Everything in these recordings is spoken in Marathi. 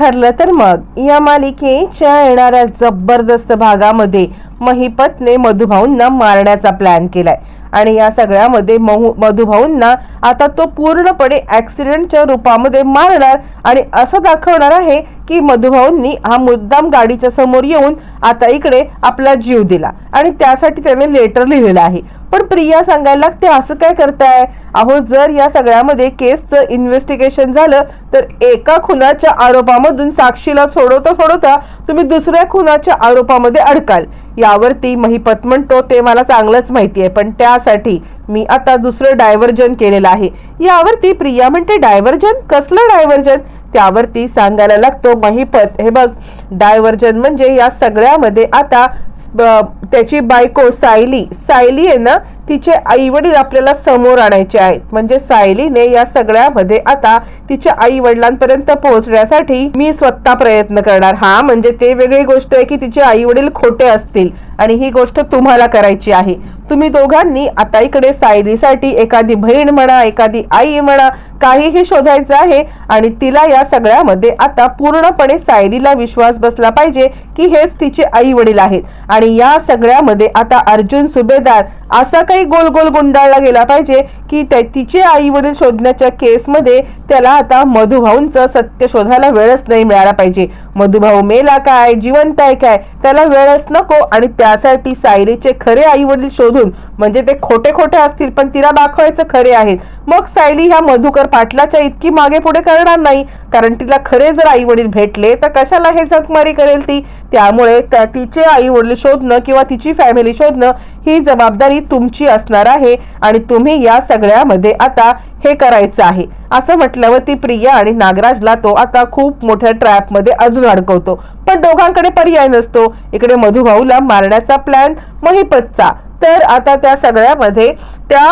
ठरलं तर मग. या मालिकेच्या येणाऱ्या जबरदस्त भागामध्ये महिपतने मधुभाऊंना मारण्याचा प्लॅन केलाय. आणि या सगळ्यामध्ये महू मधुभाऊंना आता तो पूर्णपणे ऍक्सिडेंटच्या रूपामध्ये मारणार आणि असं दाखवणार आहे की मधुभाऊंनी हा मुद्दाम गाडीच्या समोर येऊन आता इकडे आपला जीव दिला. आणि त्यासाठी त्याने लेटर लिहिलेलं आहे. पण प्रिया सांगायला लागते असं काय करताय? अहो जर या सगळ्यामध्ये केसचं इन्व्हेस्टिगेशन झालं तर एका खुनाच्या आरोपामधून साक्षीला सोडवता सोडवता तुम्ही दुसऱ्या खुनाच्या आरोपामध्ये अडकाल. यावरती महिपत म्हणतो ते मला चांगलंच माहिती आहे पण त्यासाठी मी आता दुसरं डायव्हर्जन केलेलं आहे. यावरती प्रिया म्हणते डायव्हर्जन? कसलं डायव्हर्जन? त्यावरती सांगायला लागतो महिपत. हे बघ डायव्हर्जन म्हणजे या सगळ्यामध्ये आता त्याची बायको सायली सायली आहे ना तिचे आई वडील आपल्याला समोर आणायचे आहेत. म्हणजे सायलीने या सगळ्यामध्ये आता तिच्या आई वडिलांपर्यंत पोहोचण्यासाठी मी स्वतः प्रयत्न करणार. हा म्हणजे ते वेगळी गोष्ट आहे की तिचे आई वडील खोटे असतील आणि ही गोष्ट तुम्हाला करायची आहे. तुम्ही दोघांनी आता इकडे सायलीसाठी एखादी बहीण म्हणा एखादी आई म्हणा काहीही शोधायचं आहे आणि तिला या सगळ्यामध्ये आता पूर्णपणे सायलीला विश्वास बसला पाहिजे की हेच तिचे आई वडील आहेत. आणि या सगळ्यामध्ये आता अर्जुन सुभेदार असा काही गोल गोल गुंडाळला गेला पाहिजे की त्या तिचे आई वडील शोधण्याच्या केसमध्ये त्याला आता मधुभाऊंचं सत्य शोधायला वेळच नाही मिळाला पाहिजे. मधुभाऊ मेला काय जिवंत आहे काय त्याला वेळच नको आणि त्यासाठी सायलीचे खरे आई वडील शोधून म्हणजे ते खोटे खोटे असतील पण तिला दाखवायचं खरे आहेत. मग सायली ह्या मधुकर पाटलाच्या इतकी मागे पुढे करणार नाही. कारण तिला खरे जर आई वडील भेटले तर कशाला हे झकमारी करेल ती? त्यामुळे त्या तिचे आई वडील शोधणं किंवा तिची फॅमिली शोधणं ही जबाबदारी तुमची असणार आहे आणि तुम्ही या सगळ्यामध्ये आता हे करायचं आहे. असं म्हटल्यावर ती प्रिया आणि नागराजला तो आता खूप मोठ्या ट्रॅपमध्ये अजून अडकवतो. पण दोघांकडे पर्याय नसतो. इकडे मधुभाऊला मारण्याचा प्लॅन महिपतचा. तर आता त्या सगळ्यामध्ये त्या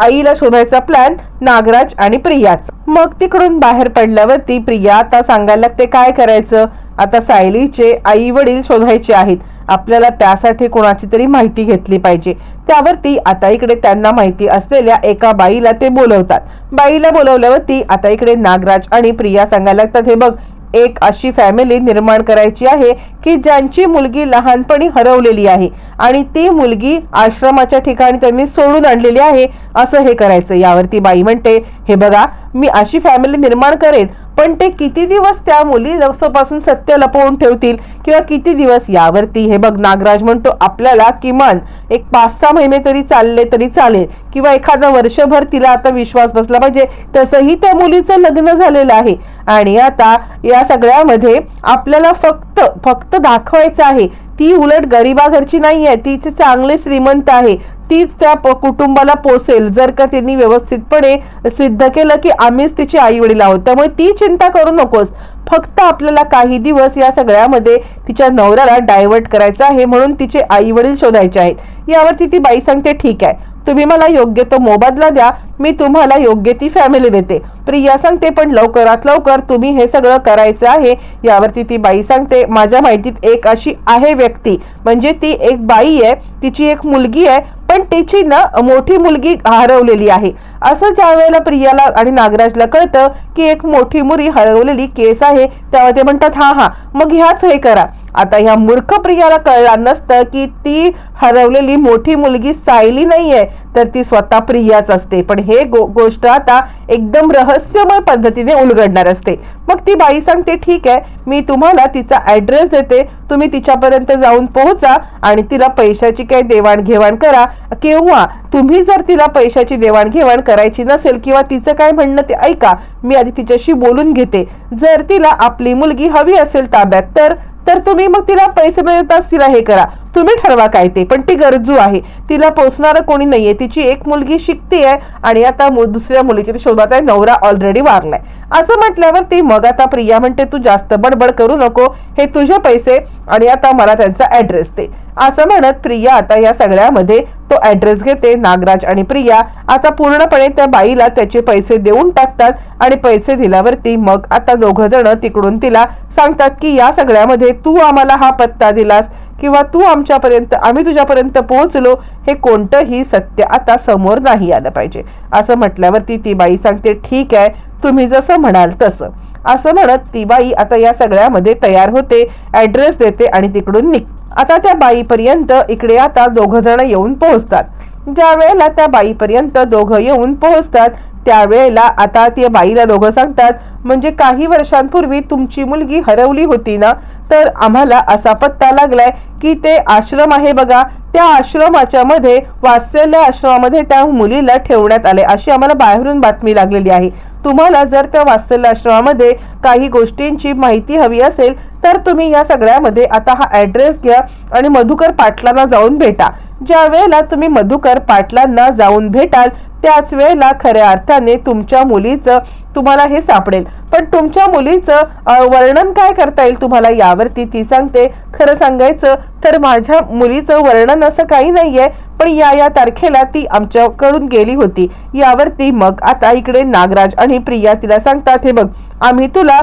आईला शोधायचा प्लॅन नागराज आणि प्रियाचा. मग तिकडून बाहेर पडल्यावरती प्रिया आता सांगायला लागते काय करायचं? आता सायलीचे आई वडील शोधायचे आहेत. आपल्याला त्यासाठी कोणाची तरी माहिती घेतली पाहिजे. त्यावरती आता इकडे त्यांना माहिती असलेल्या एका बाईला ते बोलवतात. बाईला बोलवल्यावरती आता इकडे नागराज आणि प्रिया सांगायला लागतात हे बघ एक अशी फॅमिली निर्माण करायची आहे की ज्यांची मुलगी लहानपणी हरवलेली आहे आणि ती मुलगी आश्रमाच्या ठिकाणी त्यांनी सोडून आणलेली आहे असं हे करायचं. यावरती बाई म्हणते हे बघा मी अशी फॅमिली निर्माण करेन पण ते किती दिवस त्या मुली पासून सत्य लपवून ठेवतील किंवा किती दिवस यावरती? हे बघ नागराज म्हणतो आपल्याला किमान एक पाच सहा महिने तरी चालले तरी चालेल. किंवा एखादा वर्षभर तिला आता विश्वास बसला पाहिजे. तसंही त्या मुलीचं लग्न झालेलं आहे. आणि आता या सगळ्यामध्ये आपल्याला फक्त फक्त दाखवायचं आहे ती उलट गरिबाघरची नाही आहे तिचे चांगले श्रीमंत आहे. तीच त्या प- कुटुंबाला पोसेल. जर का त्यांनी व्यवस्थितपणे सिद्ध केलं की आम्हीच तिचे आई वडील आहोत. त्यामुळे ती चिंता करू नकोस. फक्त आपल्याला काही दिवस या सगळ्यामध्ये तिच्या नवऱ्याला डायव्हर्ट करायचं आहे म्हणून तिचे आई वडील शोधायचे आहेत. यावरती ती बाई सांगते ठीक आहे. तुम्ही मला योग्य तो मोबदला द्या. मी तुम्हाला योग्य ती फॅमिली देते. प्रिया सांगते पण लवकरात लवकर तुम्ही हे सगळं करायचं आहे. यावरती ती बाई सांगते माझ्या माहितीत एक अशी आहे व्यक्ती. म्हणजे ती एक बाई आहे. तिची एक मुलगी आहे. पण तिची ना मोठी मुलगी हरवलेली आहे. असं ज्या वेळेला प्रियाला आणि नागराजला कळतं की एक मोठी मुरी हरवलेली केस आहे तेव्हा ते म्हणतात हा हा मग ह्याच हे करा. आता ह्या मूर्ख प्रियाला कळलं नसतं की ती हरवलेली मोठी मुलगी सायली नाहीये तर ती स्वतः प्रियाच असते. पण हे गो गोष्ट आता एकदम रहस्यमय पद्धतीने उलगडणार असते. मग ती बाई सांगते ठीक आहे मी तुम्हाला तिचा ऍड्रेस देते. तुम्ही तिच्यापर्यंत जाऊन पोहोचा आणि तिला पैशाची काही देवाणघेवाण करा. किंवा तुम्ही जर तिला पैशाची देवाणघेवाण करायची नसेल किंवा तिचं काय म्हणणं ते ऐका. मी आधी तिच्याशी बोलून घेते. जर तिला आपली मुलगी हवी असेल ताब्यात तर तर तुम्ही मग तिला पैसे मिळतात तिला हे करा. तुम्ही ठरवा काय ते. पण ती गरजू आहे. तिला पोचणारं कोणी नाहीये. तिची एक मुलगी शिकते आहे आणि आता मु- दुसऱ्या मुलीची ती शोधात आहे. नवरा ऑलरेडी वारलाय. असं म्हटल्यावर ती मग आता प्रिया म्हणते तू जास्त बडबड करू नको. हे तुझे पैसे आणि आता मला त्यांचा ऍड्रेस दे. असं म्हणत प्रिया आता या सगळ्यामध्ये तो ऍड्रेस घेते नागराज आणि प्रिया. आता पूर्णपणे त्या बाईला त्याचे पैसे देऊन टाकतात आणि पैसे दिल्यावरती मग आता दोघ जण तिकडून तिला सांगतात की या सगळ्यामध्ये तू आम्हाला हा पत्ता दिलास किंवा तू आमच्यापर्यंत आम्ही तुझ्यापर्यंत पोहोचलो हे कोणतंही सत्य आता समोर नाही आलं पाहिजे. असं म्हटल्यावरती ती बाई सांगते ठीक आहे तुम्ही जसं म्हणाल तसं. असं म्हणत ती बाई आता या सगळ्यामध्ये तयार होते ऍड्रेस देते आणि तिकडून निघते. आता त्या बाईपर्यंत इकडे आता दोघं जण येऊन पोहोचतात. ज्या वेळेला त्या बाईपर्यंत दोघं येऊन पोहोचतात त्यावेळेला आता त्या बाईला दोघं सांगतात म्हणजे काही वर्षांपूर्वी तुमची मुलगी हरवली होती ना? तर आम्हाला असा पत्ता लागलाय की ते आश्रम आहे बघा. त्या आश्रमाच्या मध्ये वात्सल्य आश्रमामध्ये त्या मुलीला ठेवण्यात आले. अशी आम्हाला बाहेरून बातमी लागलेली आहे. तुम्हाला जर त्या वात्सल्य आश्रमामध्ये काही गोष्टींची माहिती हवी असेल तर तुम्ही या सगळ्यामध्ये आता हा ऍड्रेस घ्या आणि मधुकर पाटलांना जाऊन भेटा. ज्या वेळेला तुम्ही मधुकर पाटलांना जाऊन भेटाल त्याच वेळेला खऱ्या अर्थाने तुमच्या मुलीचं तुम्हाला हे सापडेल. पण तुमच्या मुलीचं वर्णन काय करता येईल तुम्हाला यावरती ती सांगते. खरं सांगायचं तर माझ्या मुलीचं वर्णन असं काही नाहीये पण या या तारखेला ती आमच्याकडून गेली होती. यावरती मग आता इकडे नागराज आणि प्रिया तिला सांगतात हे बघ आम्ही तुला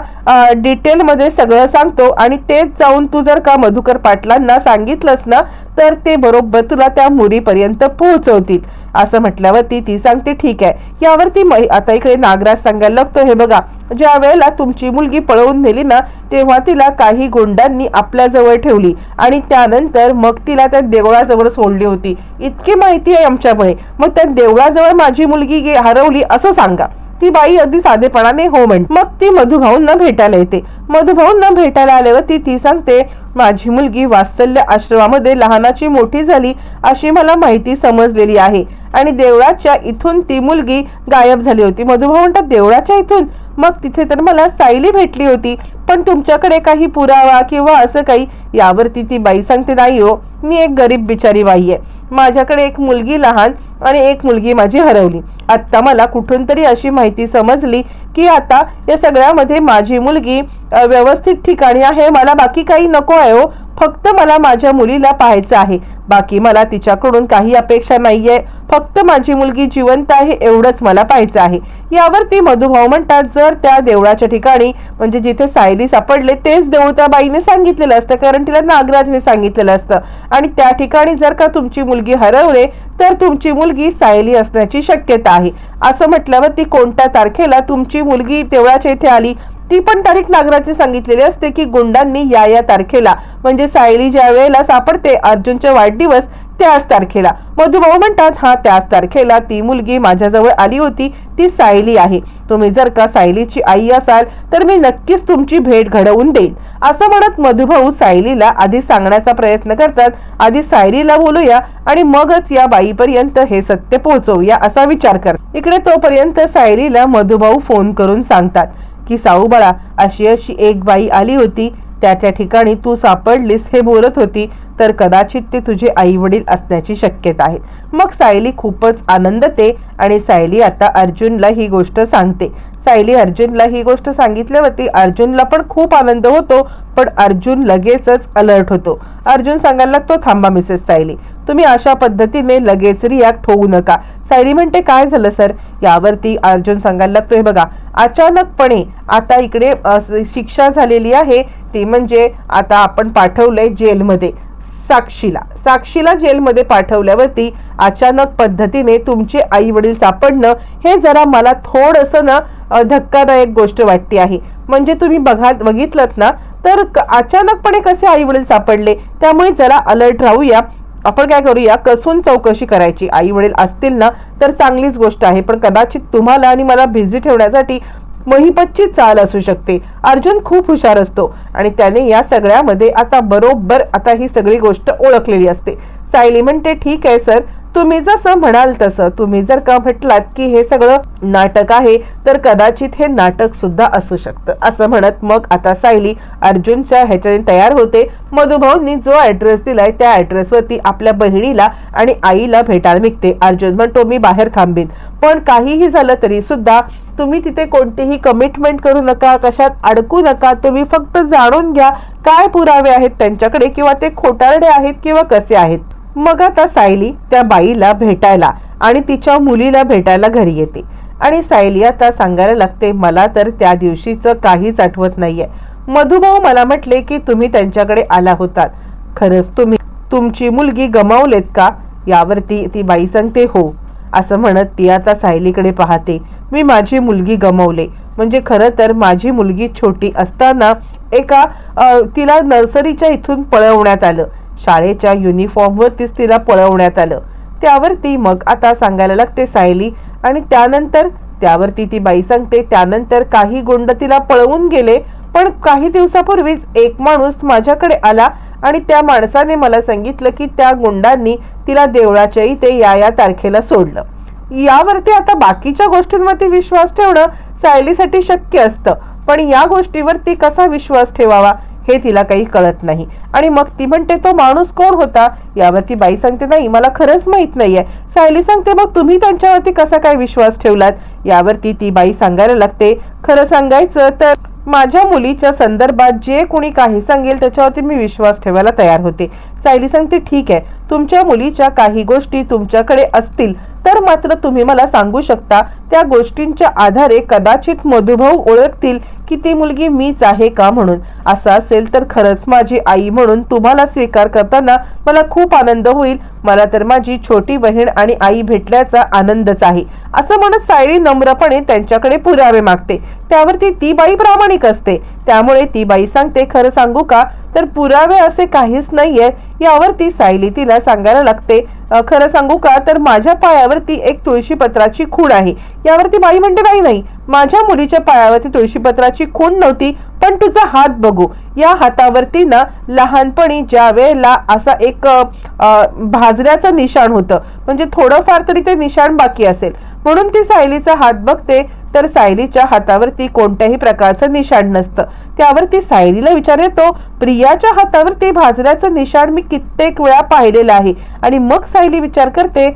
डिटेलमध्ये सगळं सांगतो आणि तेच जाऊन तू जर का मधुकर पाटलांना सांगितलंस ना तर ते बरोबर तुला त्या मुरीपर्यंत पोहोचवतील. असं म्हटल्यावरती ती सांगते ठीक आहे यावरती मै- आता इकडे नागराज सांगायला लागतो हे बघा ज्या वेळेला तुमची मुलगी पळवून नेली ना तेव्हा तिला काही गुंडांनी आपल्याजवळ ठेवली आणि त्यानंतर मग तिला त्या देवळाजवळ सोडली होती. इतकी माहिती आहे आमच्यामुळे. मग त्या देवळाजवळ माझी मुलगी हरवली असं सांगा. ती बाई अगदी साधेपणाने हो म्हण मग ती मधुभाऊंना भेटायला येते. मधुभाऊंना भेटायला आल्यावर ती ती सांगते माझी मुलगी वात्सल्य आश्रमामध्ये लहानाची मोठी झाली अशी मला माहिती समजलेली आहे आणि देवळाच्या इथून ती मुलगी गायब झाली होती. मधुभाऊ म्हणतात देवळाच्या इथून? मग तिथे तर मला सायली भेटली होती. पण तुमच्याकडे काही पुरावा किंवा असं काही? यावरती ती बाई सांगते नाही हो मी एक गरीब बिचारी बाई आहे. माझ्याकडे एक मुलगी लहान आणि एक मुलगी माझी हरवली. आत्ता मला कुठून तरी अशी माहिती समजली की आता या सगळ्यामध्ये माझी मुलगी व्यवस्थित ठिकाणी आहे. मला बाकी काही नको आहे हो. फक्त मला माझ्या मुलीला पाहायचं आहे. बाकी मला तिच्याकडून काही अपेक्षा नाहीये. फक्त माझी मुलगी जिवंत आहे एवढंच मला पाहायचं आहे. यावरती मधुभाऊ म्हणतात जर त्या देवळाच्या ठिकाणी म्हणजे जिथे सायली सापडले तेच देऊळ त्या बाईने सांगितलेलं असतं कारण तिला नागराजने सांगितलेलं असतं. आणि त्या ठिकाणी जर का तुमची मुलगी हरवले तर तुमची मुलगी सायली असण्याची शक्यता आहे. असं म्हटल्यावर ती कोणत्या तारखेला तुमची मुलगी देवळाच्या इथे आली? ती पण तारीख नागराची सांगितलेली असते की गुंडांनी या या तारखेला. म्हणजे सायली ज्या वेळेला सापडते अर्जुनचे वाढदिवस त्याच तारखेला. मधुभाऊ म्हणतात हा त्याच तारखेला ती मुलगी माझ्याजवळ आली होती. ती सायली आहे. तुम्ही जर का सायलीची आई असाल तर मी नक्कीच तुमची भेट घडवून देईन. असं म्हणत मधुभाऊ सायलीला आधी सांगण्याचा प्रयत्न करतात. आधी सायलीला बोलूया आणि मगच या बाईपर्यंत हे सत्य पोहोचवूया असा विचार कर इकडे तोपर्यंत सायलीला मधुभाऊ फोन करून सांगतात की साऊ बाळा अशी अशी एक बाई आली होती. त्या त्या ठिकाणी तू सापडलीस हे बोलत होती तर कदाचित ते तुझे आई वडील असण्याची शक्यता आहे. मग सायली खूपच आनंदते आणि सायली आता अर्जुनला ही गोष्ट सांगते. सायली अर्जुनला ही गोष्ट सांगितल्यावरती अर्जुनला पण खूप आनंद होतो पण अर्जुन लगेचच अलर्ट होतो. अर्जुन सांगायला लागतो थांबा मिसेस सायली तुम्ही अशा पद्धतीने लगेच रिॲक्ट होऊ नका. सायली म्हणते काय झालं सर? यावरती अर्जुन सांगायला लागतो हे बघा अचानकपणे आता इकडे शिक्षा झालेली आहे ती म्हणजे आता आपण पाठवलंय जेलमध्ये. साक्षीला. साक्षीला जेलमध्ये पाठवल्यावरती अचानक पद्धतीने तुमचे आई वडील सापडणं हे जरा मला थोडंसं ना धक्कादायक गोष्ट वाटते आहे. म्हणजे तुम्ही बघा बघितलं ना तर अचानकपणे कसे आई वडील सापडले? त्यामुळे जरा अलर्ट राहूया. आपण काय करूया? कसून चौकशी करायची? आई वडील असतील ना तर चांगलीच गोष्ट आहे. पण कदाचित तुम्हाला आणि मला बिझी ठेवण्यासाठी महिपतची चाल असू शकते. अर्जुन खूप हुशार असतो आणि त्याने या सगळ्यामध्ये आता बरोबर आता ही सगळी गोष्ट ओळखलेली असते. सायली म्हणते ठीक आहे सर. तुम्ही जसं म्हणाल तसं. तुम्ही जर का म्हटलात की हे सगळं नाटक आहे तर कदाचित हे नाटक सुद्धा असू शकतं. असं म्हणत मग आता सायली अर्जुनच्या ह्याच्याने तयार होते. मधुभाऊंनी जो ऍड्रेस दिलाय त्या ऍड्रेसवरती आपल्या बहिणीला आणि आईला भेटायला निघते. अर्जुन म्हणतो मी बाहेर थांबेन. पण काहीही झालं तरी सुद्धा तुम्ही तिथे कोणतीही कमिटमेंट करू नका कशात अडकू नका. तुम्ही फक्त जाणून घ्या काय पुरावे आहेत त्यांच्याकडे किंवा ते खोटारडे आहेत किंवा कसे आहेत. मग आता सायली त्या बाईला भेटायला आणि तिच्या मुलीला भेटायला घरी येते. आणि सायली आता सांगायला लागते मला तर त्या दिवशीचं काहीच आठवत नाहीये. मधुभाऊ मला म्हटले की तुम्ही त्यांच्याकडे आला होतात. खरंच तुम्ही तुमची मुलगी गमावलेत का? यावरती ती बाई सांगते हो. असं म्हणत ती आता सायलीकडे पाहते. मी माझी मुलगी गमवले. म्हणजे खरं तर माझी मुलगी छोटी असताना एका तिला नर्सरीच्या इथून पळवण्यात आलं. शाळेच्या युनिफॉर्मवरतीच तिला पळवण्यात आलं. त्यावरती मग आता सांगायला लागते सायली आणि त्यानंतर त्यावरती ती बाई सांगते त्यानंतर काही गोंड तिला पळवून गेले पण काही दिवसापूर्वीच एक माणूस माझ्याकडे आला आणि त्या माणसाने मला सांगितलं की त्या गुंडांनी तिला देवळाच्या इथे या या तारखेला सोडलं. यावरती आता बाकीच्या गोष्टींवरती विश्वास ठेवणं सायलीसाठी शक्य असतं. पण या गोष्टीवरती कसा विश्वास ठेवावा हे तिला काही कळत नाही. आणि मग ती म्हणते तो माणूस कोण होता? यावरती बाई सांगते नाही मला खरंच माहीत नाहीये. सायली सांगते मग तुम्ही त्यांच्यावरती कसा काय विश्वास ठेवलात? यावरती ती बाई सांगायला लागते खरं सांगायचं तर माझ्या मुलीच्या संदर्भात जे कोणी काही सांगेल त्याच्यावरती मी विश्वास ठेवायला तयार होते. सायली सांगते ठीक आहे तुमच्या मुलीच्या काही गोष्टी तुमच्याकडे असतील तर मात्र तुम्ही मला सांगू शकता त्या गोष्टींच्या आधारे कदाचित मधुभाऊ ओळखतील की ती मुलगी मीच आहे का म्हणून. असं असेल तर खरंच माझी आई म्हणून तुम्हाला स्वीकार करताना मला खूप आनंद होईल. मला तर माझी छोटी बहीण आणि आई भेटल्याचा आनंदच आहे. असं म्हणत सायली नम्रपणे त्यांच्याकडे पुरावे मागते. त्यावरती ती बाई प्रामाणिक असते. त्यामुळे ती बाई सांगते खरं सांगू का? तर पुरावे असे काहीच नाहीये यावरती सायली तिला सांगायला लागते. खरं सांगू का? तर माझ्या पायावरती एक तुळशीपत्राची खूण आहे. यावरती बाई म्हणते काही नाही. माझ्या मुलीच्या पायावरती तुळशीपत्राची खूण नव्हती पण तुझा हात बघू. या हातावरती ना लहानपणी ज्या वेळेला असा एक भाजऱ्याचं भाजण्याचं निशाण होतं. म्हणजे थोडंफार तरी ते निशाण बाकी असेल. म्हणून ती सायलीचा हात बघते. तर सायलीच्या हातावरती कोणत्याही प्रकारचं निशाण नसतं. त्यावरती सायलीला विचार येतो प्रियाच्या हातावरती भाजण्याचं निशाण मी कित्येक वेळा पाहिलेलं आहे. आणि मग सायली विचार करते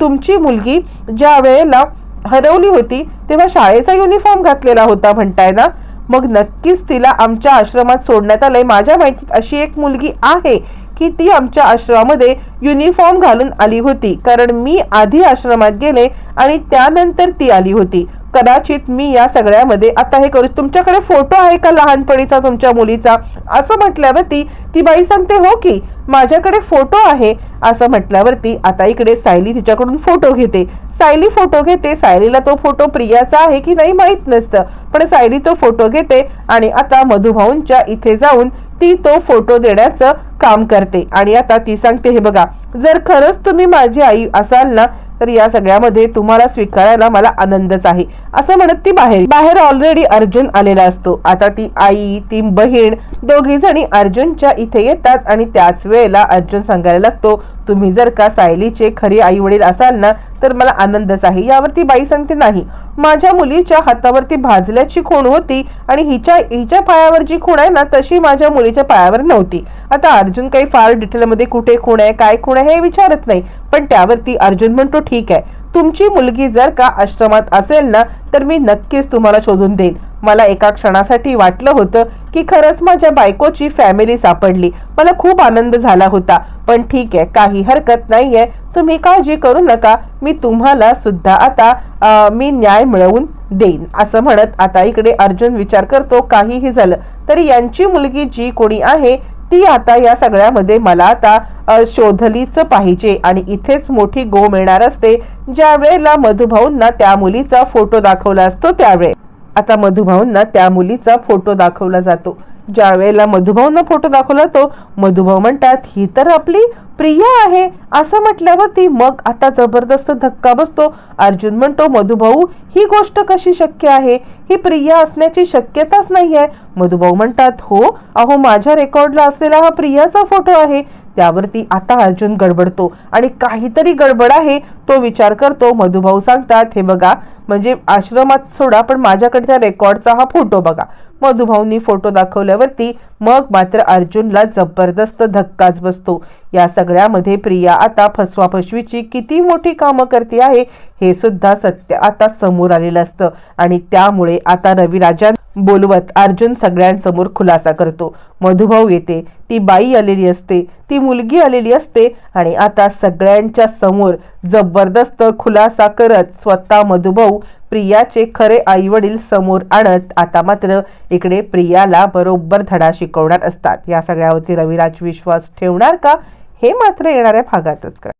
तुमची मुलगी ज्या वेळेला हरवली होती तेव्हा शाळेचा युनिफॉर्म घातलेला होता म्हणताय ना? मग नक्कीच तिला आमच्या आश्रमात सोडण्यात आलंय. माझ्या माहितीत अशी एक मुलगी आहे की ती आमच्या आश्रमामध्ये युनिफॉर्म घालून आली होती. कारण मी आधी आश्रमात गेले आणि त्यानंतर ती आली होती. कदाचित मी या सगळ्यामध्ये आता हे करू. तुमच्याकडे फोटो आहे का लहानपणीचा तुमच्या मुलीचा? असं म्हटल्यावरती ती बाई सांगते हो की माझ्याकडे फोटो आहे. असं म्हटल्यावरती आता इकडे सायली तिच्याकडून फोटो घेते. सायली फोटो घेते. सायलीला तो फोटो प्रियाचा आहे की नाही माहीत नसतं. पण सायली तो फोटो घेते आणि आता मधुभाऊंच्या इथे जाऊन ती तो फोटो देण्याचं काम करते. आणि आता ती सांगते हे बघा जर खरंच तुम्ही माझी आई असाल ना तर या सगळ्यामध्ये तुम्हाला स्वीकारायला मला आनंदच आहे. असं म्हणत ती बाहेर बाहेर ऑलरेडी अर्जुन आलेला असतो. आता ती आई ती बहीण दोघी जणी अर्जुनच्या इथे येतात आणि त्याच वेळेला अर्जुन सांगायला लागतो तुम्ही जर का सायलीचे खरी आई वडील असाल ना तर मला आनंदच आहे. यावरती बाई सांगते नाही माझ्या मुलीच्या हातावरती भाजल्याची खूण होती आणि हिच्या हिच्या पायावर जी खूण आहे ना तशी माझ्या मुलीच्या पायावर नव्हती. आता अर्जुन काही फार डिटेलमध्ये कुठे खूण आहे काय खूण आहे हे विचारत नाही. पण त्यावरती अर्जुन म्हणतो ठीक आहे. तुमची मुलगी जर का आश्रमात असेल ना तर मी नक्कीच तुम्हाला शोधून देईन. मला एका क्षणासाठी वाटलं होतं की खरंच माझ्या बायकोची फॅमिली सापडली. मला खूप आनंद झाला होता. पण ठीक आहे काही हरकत नाहीये. तुम्ही काळजी करू नका. मी तुम्हाला सुद्धा आता आ, मी न्याय मिळवून देईन. असं म्हणत आता इकडे अर्जुन विचार करतो काहीही झालं तरी यांची मुलगी जी कोणी आहे ती आता या सगळ्यामध्ये मला आता शोधलीच पाहिजे. आणि इथेच मोठी गो मिळणार असते ज्या वेळेला मधुभाऊंना त्या मुलीचा फोटो दाखवला असतो त्यावेळे. आता मधुभाऊंना त्या मुलीचा फोटो दाखवला जातो. ज्या वेळेला मधुभाऊंना फोटो दाखवला तो मधुभाऊ म्हणतात ही तर आपली प्रिया आहे. असं म्हटल्यावरती मग आता जबरदस्त धक्का बसतो. अर्जुन म्हणतो मधुभाऊ ही गोष्ट कशी शक्य आहे? ही प्रिया असण्याची शक्यताच नाही आहे मधुभाऊ म्हणतात हो अहो माझ्या रेकॉर्डला असलेला हा प्रियाचा फोटो आहे. त्यावरती आता अर्जुन गडबडतो आणि काहीतरी गडबड आहे. तो विचार करतो मधुभाऊ सांगतात हे बघा म्हणजे आश्रमात सोडा पण माझ्याकडच्या रेकॉर्डचा हा फोटो बघा. मधुभाऊंनी फोटो दाखवल्यावरती मग मात्र अर्जुनला जबरदस्त धक्काच बसतो. या सगळ्यामध्ये प्रिया आता फसवाफसवीची किती मोठी कामं करते आहे हे सुद्धा सत्य आता समोर आलेलं असतं. आणि त्यामुळे आता रविराजन बोलवत अर्जुन सगळ्यांसमोर खुलासा करतो. मधुभाऊ येते ती बाई आलेली असते ती मुलगी आलेली असते आणि आता सगळ्यांच्या समोर जबरदस्त खुलासा करत स्वतः मधुभाऊ प्रियाचे खरे आई वडील समोर आणत आता मात्र इकडे प्रियाला बरोबर धडा शिकवणार असतात. या सगळ्यावरती रविराज विश्वास ठेवणार का? हे मात्र येणाऱ्या भागातच कर